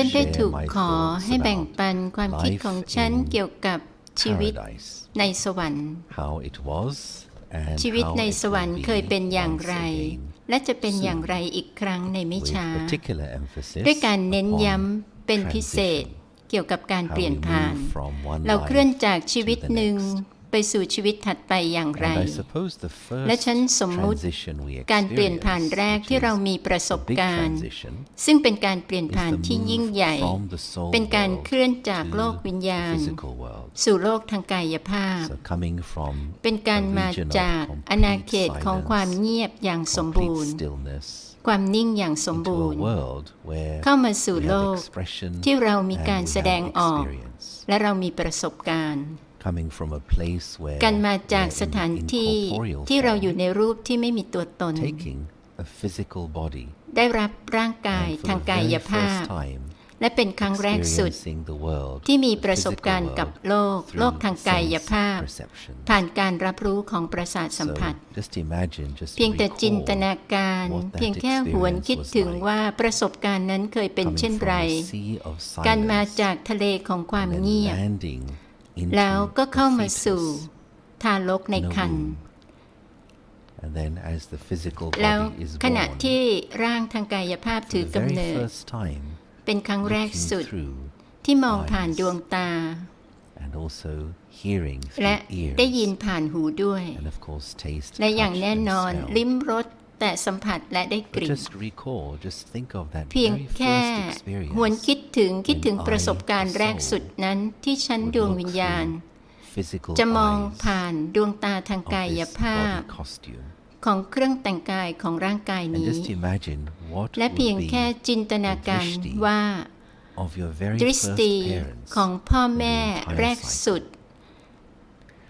ฉันได้ share ถูก my ขอ thoughts ให้แบ่ง about ปันความคิด life ของฉัน in เกี่ยวกับชีวิต paradise, ในสวรรค์ how it was and ชีวิต how ใน it สวรร will ค์ be เคยเป็นอย่าง once ไร again, และจะเป็นอย่างไรอีกครั้งในไม่ with ช้า particular emphasis ด้วยการเน้น upon ย้ำเป็นพิเศษ transition, เกี่ยวกับการ how เปลี่ยน we ผ่าน move from one เราเคลื่อน life จากชีวิต to the หนึ่ง next. ไปสู่ชีวิตถัดไปอย่างไร And I suppose the first และฉันสมมุติ transition we การเปลี่ยนผ่าน experience, แรก which ที่เรา is มีประสบ the big การณ์ transition, ซึ่งเป็นการเปลี่ยน is ผ่าน the ที่ยิ่ง move ใหญ่ from the soul เป็นการ world เคลื่อนจาก to โลกวิญญา the ณ physical world. สู่โลกทางกายภาพ So coming from เป็นการ a มา region of จาก complete อาณาเขตของความ silence, เงียบอย่างสมบู complete รณ์ stillness, ความนิ่งอย่างสม into บู a รณ์ world where เข้ามาสู่ we โล have ก expression ที่เรามี and การ we แสดง have ออก experience. และเรามีประสบการณ์ Coming from a place where การมาจาก we're สถาน in ที่ incorporeal ที่เราอยู่ form, ในรูปที่ไม่มีตัวตน taking a physical body ได้รับร่างกาย and for ทาง the กาย very ภาพ first time และเป็นครั้งแรกสุด experiencing the world, ที่มี the ประสบ physical การณ์กับ world, โลก through โลกทางกาย sense ภาพ perception. ผ่านการรับรู้ของประสาทสัม So ผัส just imagine, just เพียง to แต่จินต recall นาการ what that เพียงแค่หวน experience คิด was ถึง like. ว่าประสบการณ์นั้นเคยเป็น coming เช่น from ไร a sea of การมา silence จากทะเลของความ and then เงียบ landing into แล้วก็ the เข้ามาสู่ fetus ทารกใน in a ครรภ์ womb. And then as the physical แล้ว body is ขณะ born, ที่ร่างทางกายภาพ for ถือ the กำ very เนิด first time เป็นครั้งแรก looking สุด through ที่มองผ่านดวงตา and also hearing และ through ได้ยิน ears ผ่านหูด้วย and of course taste และอย่าง touch แน่ and นอน smell. ลิ้มรส แต่สัมผัสและได้ก But ลิ่น just recall just think of that เพียง very แค่ first experience หวนคิดถึงคิดถึง when ประสบการณ์ I, แรก the สุด soul, นั้นที่ฉัน would ดวง look วิญญาณ through physical จะมอง eyes ผ่านดวงตาทาง of กาย this ภาพ body costume ของเครื่องแต่งกายของร่างกาย and นี้ just imagine what และ would เพียง be แค่จินตนาการ the drishti ว่า of your very ดริส first ตี parents ของพ่อ in the แม่ entire แรก cycle. สุด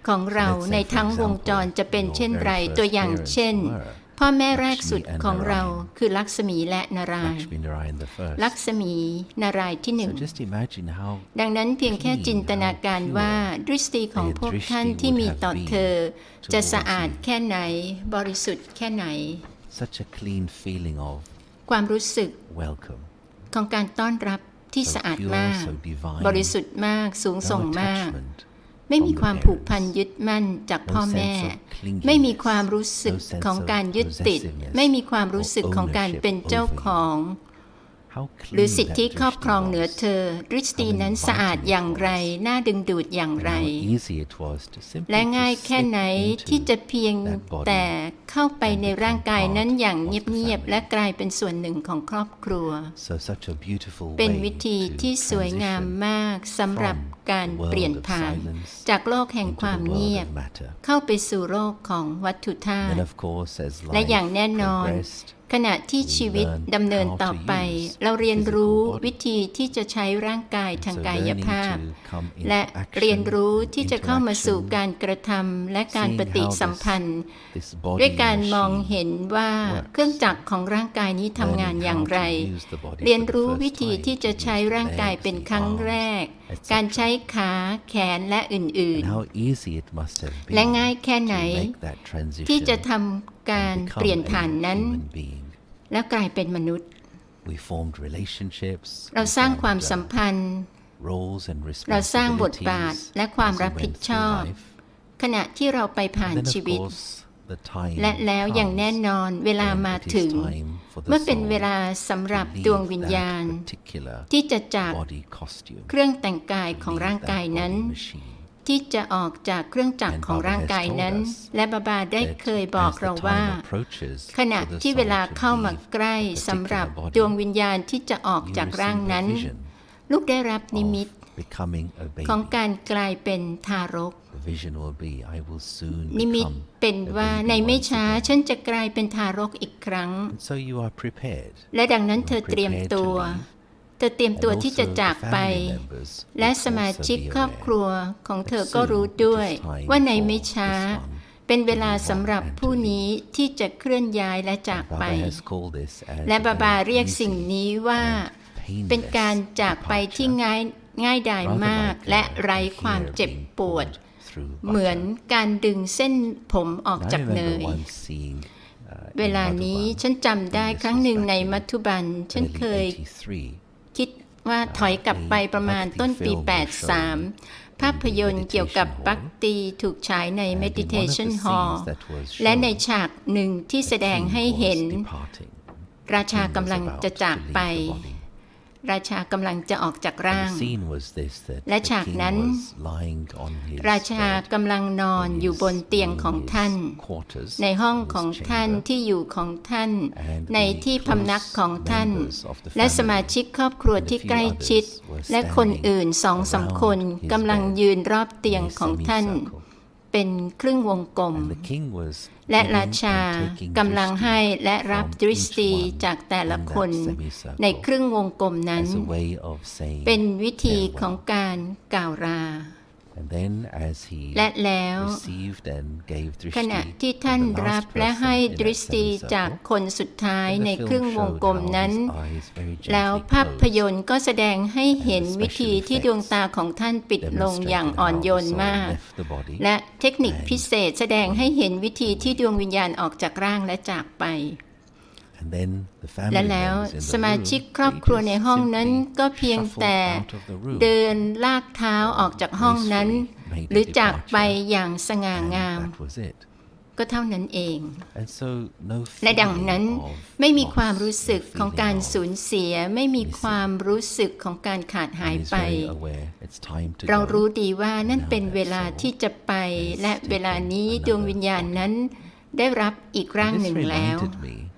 ของเรา let's say, ใน for ทั้งวง example, จรจะเป็น your เช่นไร very first ตัวอย่าง parents เช่น were พ่อแม่แรกสุด Lakshmi and ของเรา Narayan คือลักษมีและนารายณ์ Lakshmi Narayan the first ลักษมีนารายณ์ที่หนึ่ง so just imagine how ดังนั้นเพียงแค่จินตนาการว่าดริสตีของพวกท่านที่มีต่อเธอ จะสะอาดแค่ไหน บริสุทธิ์แค่ไหน such a clean feeling of ความรู้สึก welcome ของการต้อนรับที่ so สะอาด pure มาก so divine บริสุทธิ์มากสูง no ส่งมาก attachment ไม่มี from the ความผูกพัน parents ยึดมั่นจาก No พ่อแม่ sense of clinginess ไม่มีความรู้สึก no sense ของการ of ยึดติด possessiveness ไม่มีความรู้สึก or ของการ ownership เป็นเจ้า over you ของ how หรือ clean สิท that ธิครอบครอง drishti เหนือ was เธอดริสตีนั้นสะอาดอย่างไร น่าดึงดูดอย่างไร and how easy it was to simply และง่าย to แค่ slip ไหน into ที่จะเพียง that body แต่เข้าไปในร่างกายนั้นอย่าง and become part of the เงียบๆ family และกลายเป็นส่วนหนึ่งของครอบครัว so such a beautiful เป็น way วิธี to ที่สวยงาม transition มากสำหรับการ from the world เปลี่ยน of ผ่าน silence จากโลกแห่ง into ความ the เงีย world บ of matter เข้าไปสู่โลกของวัตถุธาตุ then of course as และ life อย่างแน่นอน progressed ขณะที่ชีวิต learn ดำเนิน how ต่อ to ไป use เราเรียนรู้ physical body วิธีที่จะใช้ร่างกายทาง so กาย learning ภาพ to come into และ action เรียนรู้ที่จะเข้ามาสู่ interaction การกระทำและการ seeing ปฏิ how สัม this- พันธ์ this body ด้วยการมอง machine เห็นว่า works เครื่องจักรของร่างกายนี้ทำงาน learning อย่าง how to ไร use the body เรียน for the รู้ first วิธี time ที่จะ to ใช้ use ร่างกาย legs, เป็น the ครั้ง arms, แรก etc. การใช้ขาแขนและอื่น and how easy it must have been และง่ายแค่ไหน to make that transition ที่จะทำการ and become เปลี่ยนผ่าน a นั้น human being และกลายเป็นมนุษย์ we formed relationships เรา we สร้าง formed, ความ uh, สัมพันธ์ roles and เราสร้างบทบาท responsibilities และความ as we รับผิด went ช through อบ life. ขณะที่เราไปผ่าน And then ชี of วิต course the time และแล้วอย่างแน่ comes นอนเวลา when มา it is ถึง time for the เมื่อเป็น soul เวลาสำหรับ to ดวง leave วิญ that ญาณ particular ที่จะจาก body costume เครื่องแต่งกายของ leave ร่าง that กายนั้น body machine ที่จะออกจากเครื่องจักร And ของ Baba ร่าง has กาย told นั้น us และบาบาได้ that เคยบอก as the เราว่า time approaches ขณะ for the ที่เวลา soul to เข้ามา leave ใกล้ a สำหรับ particular body, ดวงวิญญาณที่จะออก you จากร่าง receive a นั้น vision ลูกได้รับนิมิต of becoming a ของ baby การกลายเป็นทารก the vision will be I will soon นิมิต become เป็น a ว่า baby ในไม่ once ช้า again. ฉันจะกลายเป็นทารกอีกครั้ง And so you are prepared และดังนั้นเธอเตรียมตัวเธอเตรียมตัวที่จะจากไป และสมาชิกครอบครัวของเธอก็รู้ด้วย ว่าในไม่ช้า เป็นเวลาสำหรับผู้นี้ที่จะเคลื่อนย้ายและจากไป Baba has called this as และ a บาบา very เรียก easy สิ่งนี้ว่า painless เป็นการจากไปที่ departure, ง่าย ง่ายดาย rather มาก like และ a ไร้ hair ความเจ็บ being ปวด pulled through เหมือน butter. การดึงเส้นผมออก And I จากเน remember ย once seeing, uh, เว in ลานี้ Madhuban, ฉันจำได้ this ครั้ง was หนึ่ง back ใน in มัทุบัน ฉัน early เคย 83, คิดว่าถอยกลับไปประมาณต้นปี 83 ภาพยนตร์เกี่ยวกับบักตีถูกฉายใน and in one of the Meditation scenes Hall that was และใน shown, ฉากหนึ่งที่แสดง king ให้ was เห็น departing. ราชา King was กำลัง about จะ to จาก leave ไป the body. ราชากำลังจะออกจากร่าง The scene was this, that และ the ฉาก king นั้น was lying on his ราชา bed กำลังนอน in อยู่ his- บนเตียง in ของ his ท่าน quarters, ในห้อง in his ของท่าน chamber, ที่อยู่ของท่าน and ใน the ที่พำนัก close ของท่าน members of the และ family สมาชิกครอบครัว and a ที่ few ใกล้ชิด others were และคน standing อื่นสองสามคน around his กำลัง bed ยืนรอบเตียง in a ของท่าน semicircle. เป็นครึ่งวงกลม And the king was และ giving ราชา and taking กำลัง drishti ให้และรับ from ดริส each ตี one จากแต่ละ in that คน semicircle ในครึ่งวงกลมนั้น as a way of saying เป็นวิธีของ farewell. การกล่าวลา And then as he และแล้ว received and gave ข drishti ณะที่ to ท่าน the รับ last และ person ให้ in ด that ริสตีจาก semicircle, คนสุดท้าย then ใน the ครึ่ง film วง showed กลม how นั้น his eyes very แล้ว gently ภาพ closed. ยนตร์ก็แสดงให้เห็นวิธีที่ดวงตาของท่านปิดลงอย่าง demonstrated อ่อน how โย the น soul มาก left the body และเทคนิคพิเศษแสดงให้เห็นวิธีที่ดวงวิญญาณออกจากร่างและจากไป And then the family และแล้ว members in the สมาชิก room, ครอบ they ครัว just ในห้องนั้น simply ก็เพียง shuffled แต่ out of the room. เดินลากเท้าออกจากห้องนั้น หรือจากไปอย่างสง่างาม And that was it. ก็เท่านั้นเอง And so no และดัง feeling นั้น of ไม่มี loss, ความรู้สึก no ของการ feeling of สูญเสีย ไม่มีความรู้สึกของการขาดหาย He is ไป very aware it's time to เรา go. รู้ดีว่านั่นเป็นเวลาที่จะไป และเวลานี้ดวงวิญญาณนั้นได้รับอีกร่าง This หนึ่งแล้ว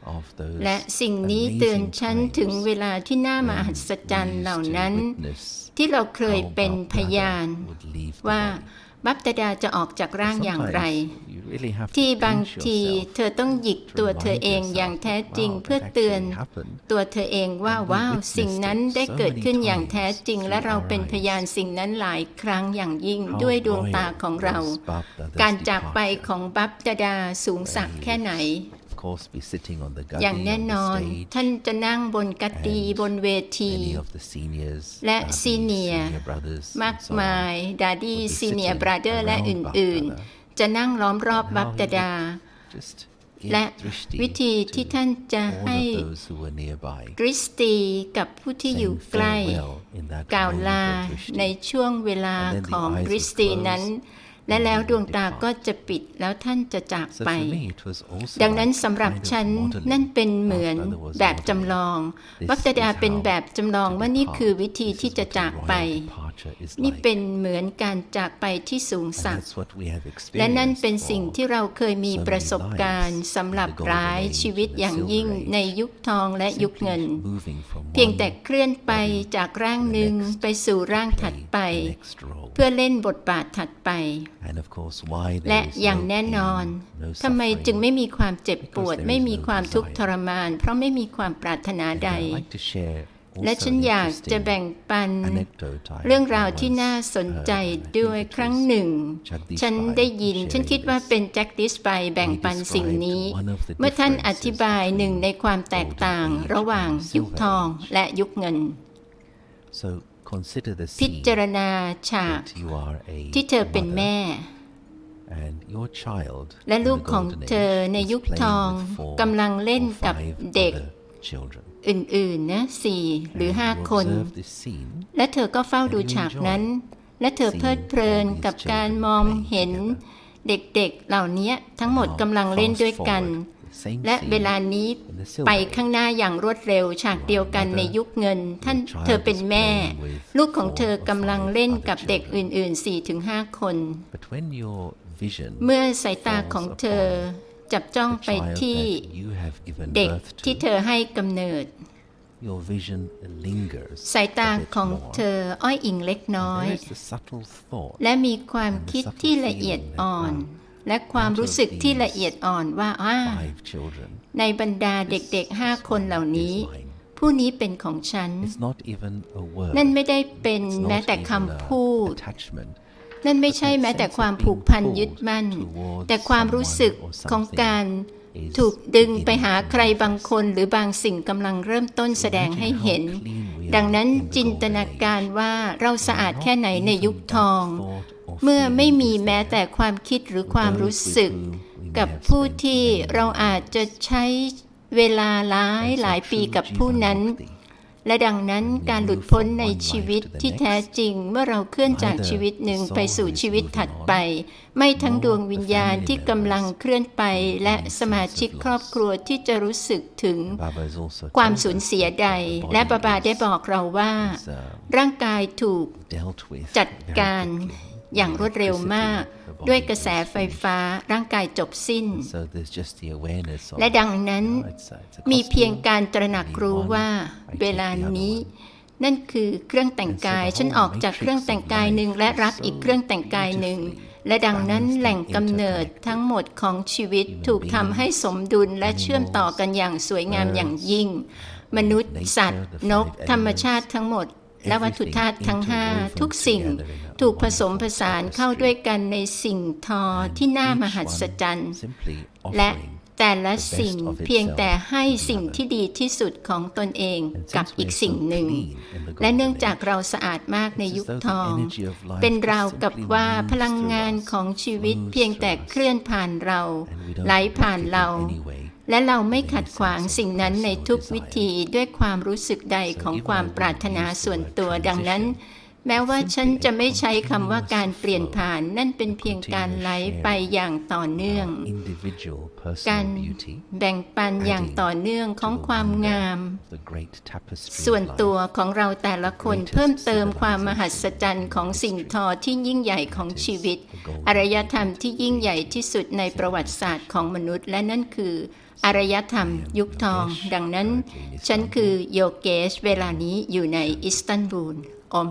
reminded me of those และสิ่งนี้เตือน amazing ฉัน times ถึงเวลาที่น่าม when หัศจรรย์ we เหล่า used to นั้น witness ที่เราเคย how เป็น Bab พยาน Dada would leave the ว่า body. บัพตดาจะออกจากร่างอย่างไร Sometimes you really have to ที่บาง pinch ที yourself เธอต้องหยิก to ตัวเธอ remind เองอย่าง yourself แท้ that, จริง wow, เพื่อ that เตือน actually happened. ตัวเธอเองว่า And we ว้าว witnessed สิ่งนั้น it ได้ so เกิด many ขึ้นอย่างแท้ times จริง และ through เรา our เป็นพยาน eyes. สิ่งนั้นหลายครั้งอย่างยิ่ง How ด้วยดวงตา royal ของเรา was Bab Dada's การจากไป departure. ของบัพตดาสูงสักแค่ไหน Of course, be sitting on the อย่าง gadi แน่ on น the อน stage. ท่านจะนั่งบนกัตตี and บนเวที Many of the seniors, และ uh, the ซีเนีย senior brothers, มาก and so on, มายดาดี้ would be ซีเนีย sitting บราเดอร์และ around อื่น Bab ๆจะนั่งล้อมรอบ And บัพ how ต he ดา would just give และ drishti วิธีที่ to ท่านจะ all ให้ of those who were nearby, ดริสตีกับผู้ที่อยู่ saying ใกล้ farewell in that กล่าว moment ลา of drishti. ในช่วงเวลา And then the ของ eyes ดริส would ตี close นั้น and และแล้ว he ดวง would ตา depart. ก็จะปิดแล้วท่านจะจาก So ไป for me, it was also ดังนั้น like สำหรับ kind of ฉัน modeling นั่นเป็นเหมือน Bab Dada was แบบ modeling. จำลอง This วัตดา is เป็น how แบบจำลอง to ว่านี่ depart. คือวิธี This is ที่จะ what a จากไป royal departure is นี่ like. เป็นเหมือนการจากไปที่สูง And สัก that's what we have และนั่น experienced เป็นสิ่ง for ที่เราเคยมี so many ประสบการณ์ lives สำหรับ in the golden ร้าย age ชีวิต and the อย่างยิ่ง silver age. ในยุคทองและยุคเงิน Simply moving from เพียงแต่ one เคลื่อนไปจากร่างหนึ่งไปสู่ร่างถัด play ไป to the next role. เพื่อเล่นบทบาทถัดไป And of course, why และ there is อย่าง no แน่นอน pain, no ทำไมจึง suffering. ไม่มีความเจ็บปวด Because there is ไม่มี no ความทุกข์ desire. ทรมาน เพราะไม่มีความปรารถนา And ใด I'd like to share และ also ฉัน an อยากจะ interesting แบ่งปัน anecdote I เรื่องราวที่ once น่าสนใจ heard. I think ด้วย it ครั้ง was หนึ่ง Jagdish ฉัน Pai ได้ยิน sharing ฉันคิดว่า this. เป็นแจ็คดิสไปแบ่งปันสิ่งนี้ described one of the เมื่อท่านอ differences ธิบายหนึ่งในความแตกต่าง between gold ระหว่าง age and ยุคทอง silver age. และยุคเงิน So consider the พิ scene จารณาฉาก that you are a ที่เธอเป็น mother แม่ and your child และ in ลู the กของ golden เธอ age ใน is ยุค playing ทอง with four กำลังเล่น or กับ five เด็ก other children. อื่นๆนะสี่หรือห้า You คน observe this scene และเธอก็เฝ้าดูฉากนั้น และเธอเพลิดเพลินกับการมองเห็นเด็กๆเหล่านี้ทั้งหมดกำลังเล่นด้วยกัน และเวลานี้ไปข้างหน้าอย่างรวดเร็ว ฉากเดียวกันในยุคเงิน ท่านเธอเป็นแม่ ลูกของเธอกำลังเล่นกับเด็กอื่น ๆ 4-5 คน But when your vision เมื่อสายตาของเธอจับจ้อง the ไป child ที่ that you have given เด็ก birth ที่ to, เธอให้กำเนิด your vision lingers สายตา a bit ของ more. เธออ้อยอิงเล็กน้อย There is the subtle thought และมีความคิดที่ละเอียดอ่อน และความรู้สึกที่ละเอียดอ่อนว่าอ้า five children ในบรรดาเด็กๆห้าคนเหล่านี้ is mine. ผู้นี้เป็นของฉัน It's not even a word. นั่นไม่ได้เป็น It's แม้ not แต่ even คำ a พูด attachment. นั่นไม่ใช่แม้แต่ความผูกพันยึดมั่น แต่ความรู้สึกของการ ถูกดึงไปหาใครบางคนหรือบางสิ่งกำลังเริ่มต้นแสดงให้เห็น ดังนั้นจินตนาการว่าเราสะอาดแค่ไหนในยุคทอง เมื่อไม่มีแม้แต่ความคิดหรือความรู้สึก กับผู้ที่เราอาจจะใช้เวลาหลายหลายปีกับผู้นั้น และดังนั้นการหลุดพ้นในชีวิตที่แท้จริงเมื่อเราเคลื่อนจากชีวิตหนึ่งไปสู่ชีวิตถัดไป ไม่ทั้งดวงวิญญาณที่กำลังเคลื่อนไป และสมาชิกครอบครัวที่จะรู้สึกถึง ความสูญเสียใด และบาบาได้บอกเราว่า ร่างกายถูกจัดการ อย่างรวดเร็วมาก ด้วยกระแสไฟฟ้าร่างกายจบสิ้น และดังนั้น มีเพียงการตระหนักรู้ว่า เวลานี้ นั่นคือเครื่องแต่งกายฉันออกจากเครื่องแต่งกายหนึ่งและรับอีกเครื่องแต่งกายหนึ่งและดังนั้นแหล่งกำเนิดทั้งหมดของชีวิตถูกทำให้สมดุลและเชื่อมต่อกันอย่างสวยงามอย่างยิ่ง มนุษย์ สัตว์ นก ธรรมชาติทั้งหมด และวัตถุธาตุทั้งห้าทุกสิ่ง ถูกผสมผสานเข้าด้วยกันในสิ่งทอที่น่ามหัศจรรย์และแต่ละสิ่งเพียงแต่ให้สิ่งที่ดีที่สุดของตนเองกับอีกสิ่งหนึ่ง และเนื่องจากเราสะอาดมากในยุคทอง เป็นราวกับว่าพลังงานของชีวิตเพียงแต่เคลื่อนผ่านเรา ไหลผ่านเรา และเราไม่ขัดขวางสิ่งนั้นในทุกวิธีด้วยความรู้สึกใดของความปรารถนาส่วนตัวดังนั้น แม้ว่าฉันจะไม่ใช้คำว่าการเปลี่ยนผ่านนั่นเป็นเพียงการไหลไปอย่างต่อเนื่อง การแบ่งปันอย่างต่อเนื่องของความงาม ส่วนตัวของเราแต่ละคนเพิ่มเติมความมหัศจรรย์ของสิ่งทอที่ยิ่งใหญ่ของชีวิต อารยธรรมที่ยิ่งใหญ่ที่สุดในประวัติศาสตร์ของมนุษย์ และนั่นคืออารยธรรมยุคทอง ดังนั้น ฉันคือโยเกชเวลานี้อยู่ในอิสตันบูล อม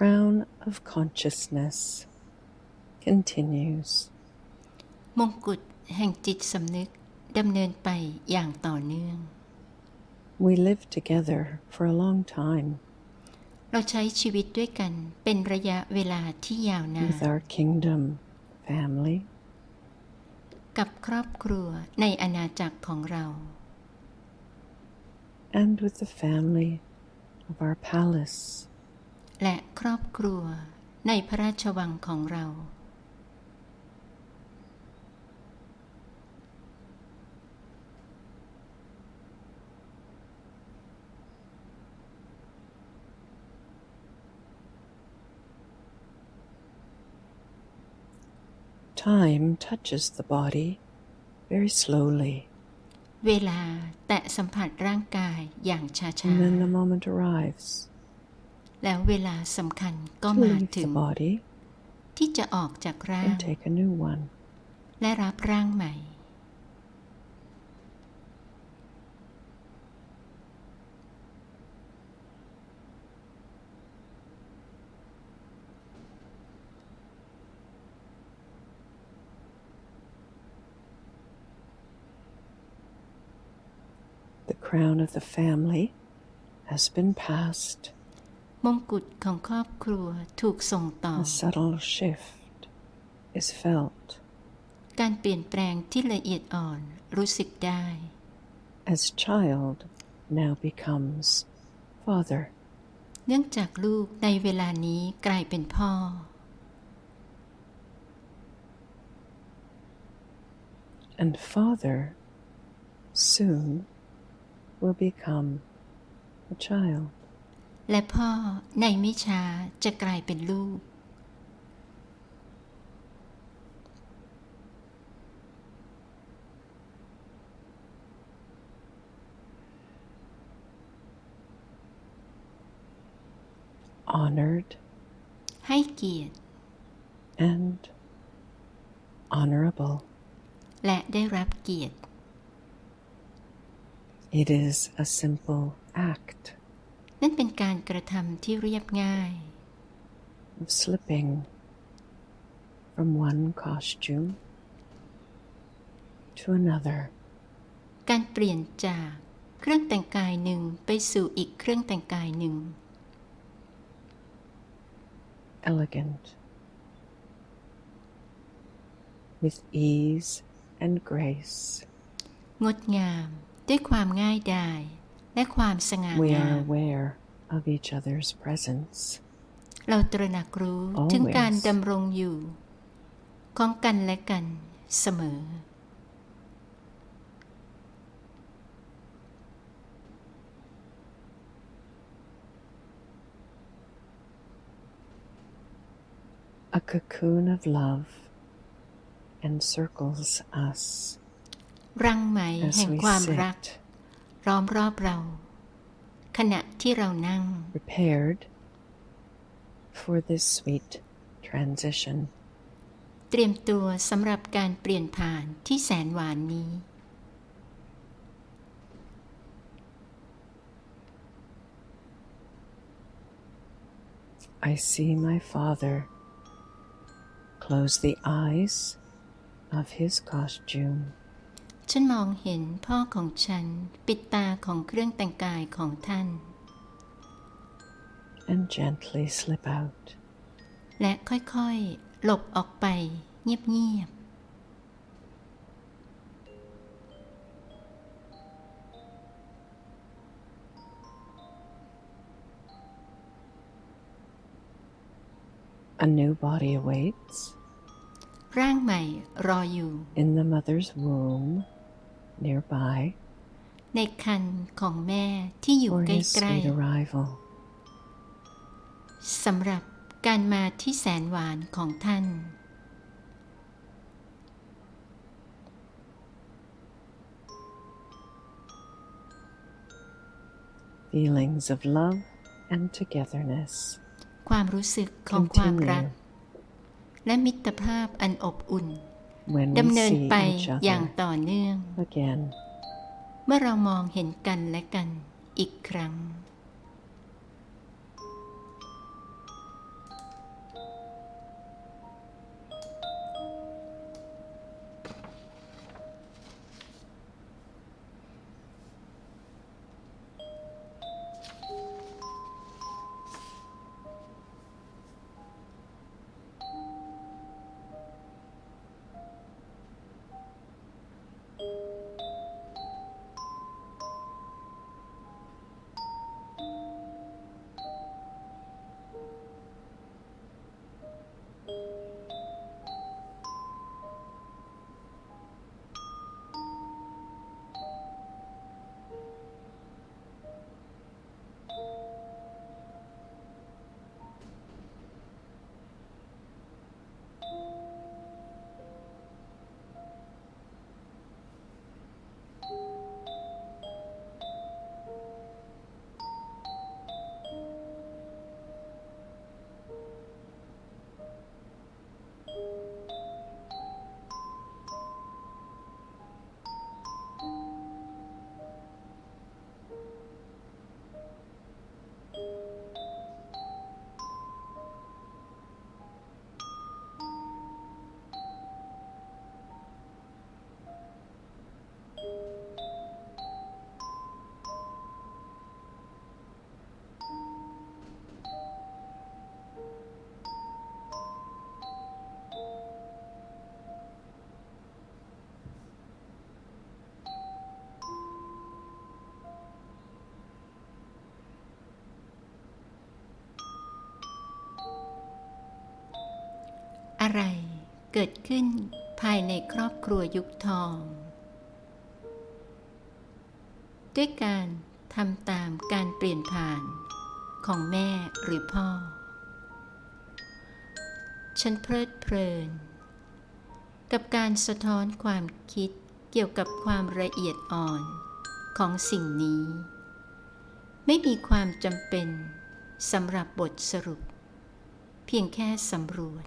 crown of consciousness continues. มงกุฎแห่งจิตสำนึกดำเนินไปอย่างต่อเนื่อง We lived together for a long time เราใช้ชีวิตด้วยกันเป็นระยะเวลาที่ยาวนาน with our kingdom family กับครอบครัวในอาณาจักรของเรา and with the family of our palace. และครอบครัวในพระราชวังของเรา Time touches the body very slowly, เวลาแตะสัมผัสร่างกายอย่างช้า and then the moment arrives ๆ แล้วเวลาสำคัญก็ to มา leave ถึ the ง body ที่จะออกจากร่าง and take a new one. และรับร่างใหม่ The crown of the family has been passed. มงกุฎของครอบครัวถูกส่งต่อ A subtle shift is felt การเปลี่ยนแปลงที่ละเอียดอ่อนรู้สึกได้ as child now becomes father. เนื่องจากลูกในเวลานี้กลายเป็นพ่อ And father soon will become a child. และพ่อในไม่ช้าจะกลายเป็นลูก honored ให้เกียรติ and honorable. และได้รับเกียรติ It is a simple act นั่นเป็นการกระทำที่เรียบง่าย of slipping from one costume to another การเปลี่ยนจากเครื่องแต่งกายหนึ่งไปสู่อีกเครื่องแต่งกายหนึ่ง elegant with ease and grace. งดงามด้วยความง่ายดาย และความสง่า We งา are ม aware of each other's presence เราตระหนักรู้ Always ถึงการดำรงอยู่ ของกันและกันเสมอ a cocoon of love encircles us รังไหม as แห่ง we ความรัก sit ล้อมรอบเรา ขณะที่เรานั่ง prepared for this sweet transition. เตรียมตัวสำหรับการเปลี่ยนผ่านที่แสนหวานนี้ I see my father close the eyes of his costume ฉันมองเห็นพ่อของฉันปิดตาของเครื่องแต่งกายของท่าน and gently slip out. และค่อยๆ หลบออกไปเงียบ A new body awaits ๆร่างใหม่รออยู่ in the mother's womb nearby ในคันของแม่ที่อยู่ for ใก his ล้ sweet arrival. ๆสำหรับการมาที่แสนหวานของท่าน Feelings of love and togetherness ความรู้สึกของความรัก continue และมิตรภาพอันอบอุ่น when ดำ we เนิน see ไป each อย่าง other ต่อเนื่อง again. เมื่อเรามองเห็นกันและกันอีกครั้ง อะไรเกิดขึ้นภายในครอบครัวยุคทอง ด้วยการทำตามการเปลี่ยนผ่านของแม่หรือพ่อ ฉันเพลิดเพลิน กับการสะท้อนความคิดเกี่ยวกับความละเอียดอ่อนของสิ่งนี้ ไม่มีความจำเป็นสำหรับบทสรุป เพียงแค่สำรวจ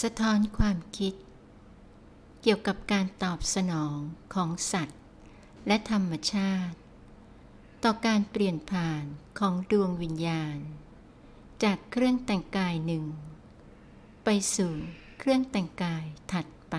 สะท้อนความคิด เกี่ยวกับการตอบสนองของสัตว์ และธรรมชาติ ต่อการเปลี่ยนผ่านของดวงวิญญาณ จากเครื่องแต่งกายหนึ่ง ไปสู่เครื่องแต่งกายถัดไป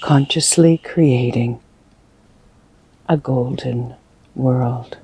consciously creating a golden world.